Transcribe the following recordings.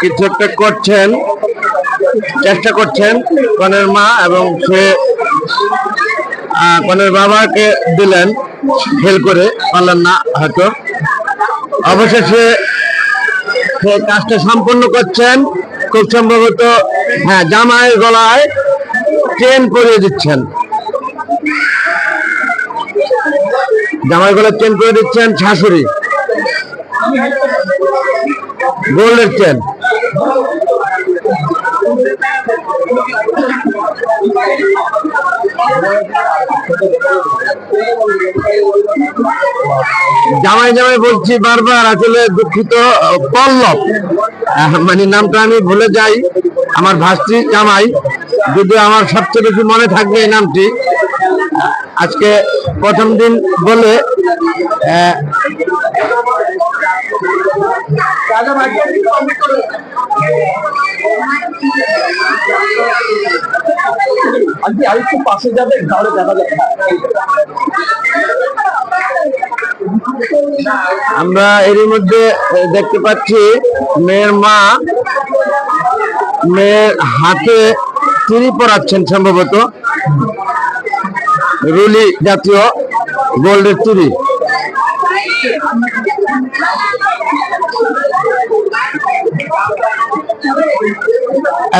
কিছু একটা করছেন, চেষ্টা করছেন কনের মা এবং সে কনের বাবাকে দিলেন ফেল করে, পারলেন না হয়তো। অবশেষে সে কাজটা সম্পন্ন করছেন, খুব সম্ভবত হ্যাঁ জামাইয়ের গলায় চেন পরিয়ে দিচ্ছেন। জামাই গলায় চেন করে দিচ্ছেন শাশুড়ি। গোল্ডের চেন জামাই জামাই বলছি বারবার, আসলে দুঃখিত পল্লব। মানে নামটা আমি ভুলে যাই। আমার ভাস্তি জামাই যদি আমার সবচেয়ে বেশি মনে থাকবে এই নামটি। আজকে প্রথম দিন বলে আহ, আজকে আরেকটু পাশে যাবেন তাহলে দেখা যাবে। আমরা এরই মধ্যে দেখতে পাচ্ছি মেয়ের মা মেয়ের হাতে চুরি পরাচ্ছেন সম্ভবত। রুলি জাতীয় গোল্ডের চুরি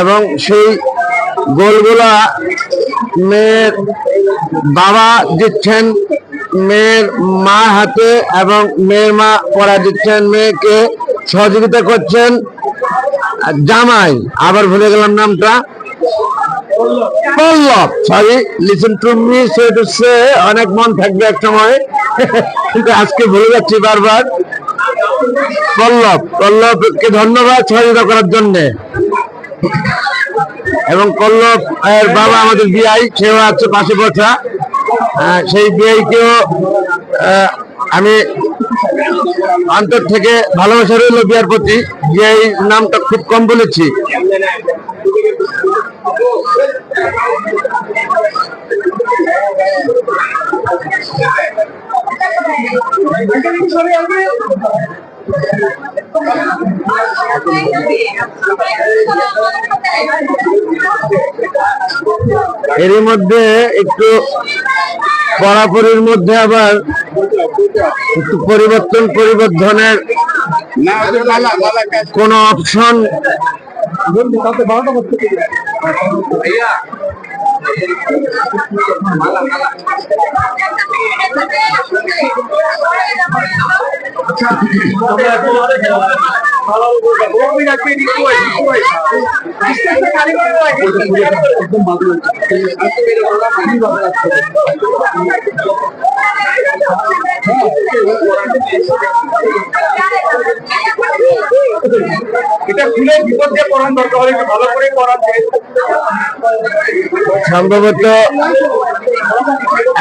এবং সেই গোলগুলা মেয়ের বাবা দিচ্ছেন মেয়ের মা হাতে এবং মেয়ের মা পড়া দিচ্ছেন মেয়েকে। সহযোগিতা করছেন জামাই। আবার ভুলে গেলাম নামটা। Pallab. Sorry listen to me সে অনেক মন থাকবে এক সময়। কিন্তু আজকে ভুলে যাচ্ছি বারবার। পল্লব পল্লবকে ধন্যবাদ সহযোগিতা করার জন্য। এবং পল্লব এর বাবা আমাদের বিআই, সেও আছে পাশে বসা। সেই বিআইকেও আমি অন্তর থেকে ভালোবাসা রইল বিয়ার প্রতি। বিআই নামটা খুব কম বলেছি। এরই মধ্যে একটু পড়াপড়ির মধ্যে আবার পরিবর্তন পরিবর্ধনের কোন অপশন আচ্ছা এটা খুলে বিপদ দিয়ে পড়ান দরকার হলে ভালো করে পড়ান সম্ভবত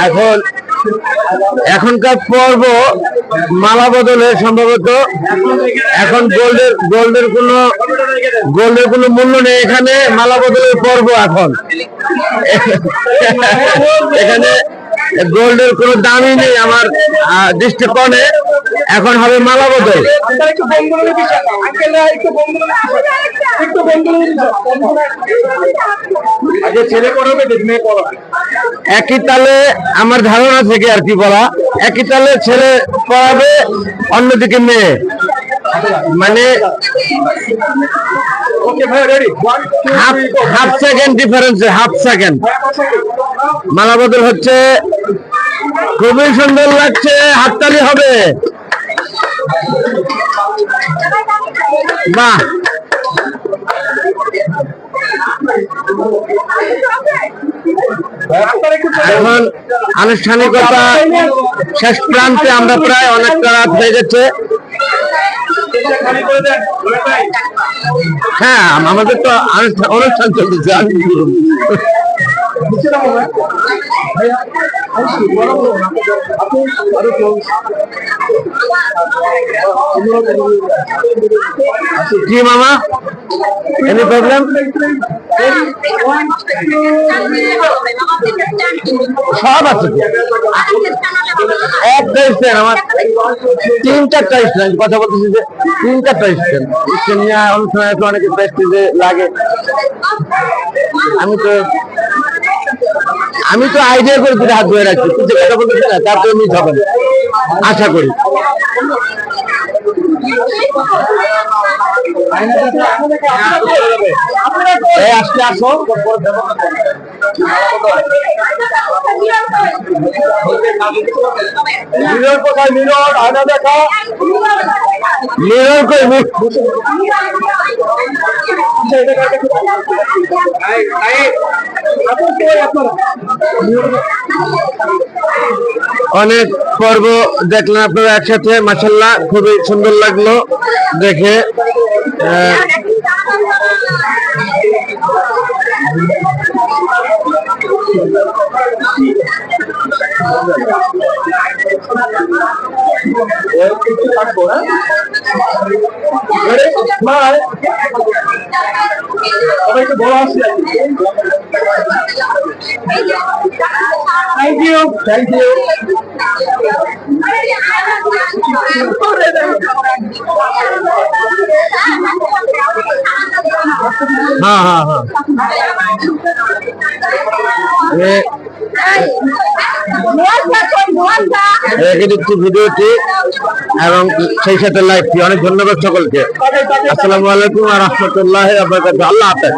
এখন এখনকার পর্ব মালা বদলে সম্ভবত এখন গোল্ডের গোল্ডের কোনো গোল্ডের কোনো মূল্য নেই। এখানে মালা বদলের পর্ব এখন। এখানে গোল্ডের কোনো দামই নেই আমার দৃষ্টিকোণে। এখন হবে মালা বদল। একই তালে আমার ধারণা থেকে আর কি বলা? একই তালে ছেলে পড়াবে অন্যদিকে মেয়ে। মানে ওকে ভাই ready one half half second ডিফারেন্সে half second মালা বদল হচ্ছে। খুবই সুন্দর লাগছে হাততালি হবে। বাহ। এখন আনুষ্ঠানিকতা শেষ প্রান্তে আমরা প্রায় অনেকটা রাত হয়ে গেছে। হ্যাঁ আমাদের তো অনুষ্ঠান চলতেছে, আরও জি মামা? এনি প্রবলেম সব আছে। একটা স্ট্যান্ড আমার তিন চারটা স্ট্যান্ড কথা বলতেছি যে তিন চারটা স্ট্যান্ড স্ট্যান্ড নিয়ে অনুষ্ঠানে তো অনেকে প্রেস্টিজে লাগে। আমি তো আমি তো আইডিয়া করে দুটো হাত ধরে রাখছি। কথা বলতেছি না, তার তো মিস হবে আশা করি। আজকে আসো। মিরর কোথায়? মিরর আয়না দেখা। নির্ভর করে মুখ অনেক পর্ব দেখলেন আপনারা একসাথে মাসাল্লাহ খুবই সুন্দর লাগল দেখে। আহ, সবাইকে বলা আসছে থ্যাংক ইউ থ্যাংক ইউ হ্যাঁ হ্যাঁ হ্যাঁ এ রেখে দিচ্ছি ভিডিওটি এবং সেই সাথে লাইভটি অনেক ধন্যবাদ সকলকে। আসসালামু আলাইকুম আর রহমতুল্লাহ আল্লাহ হাফেজ।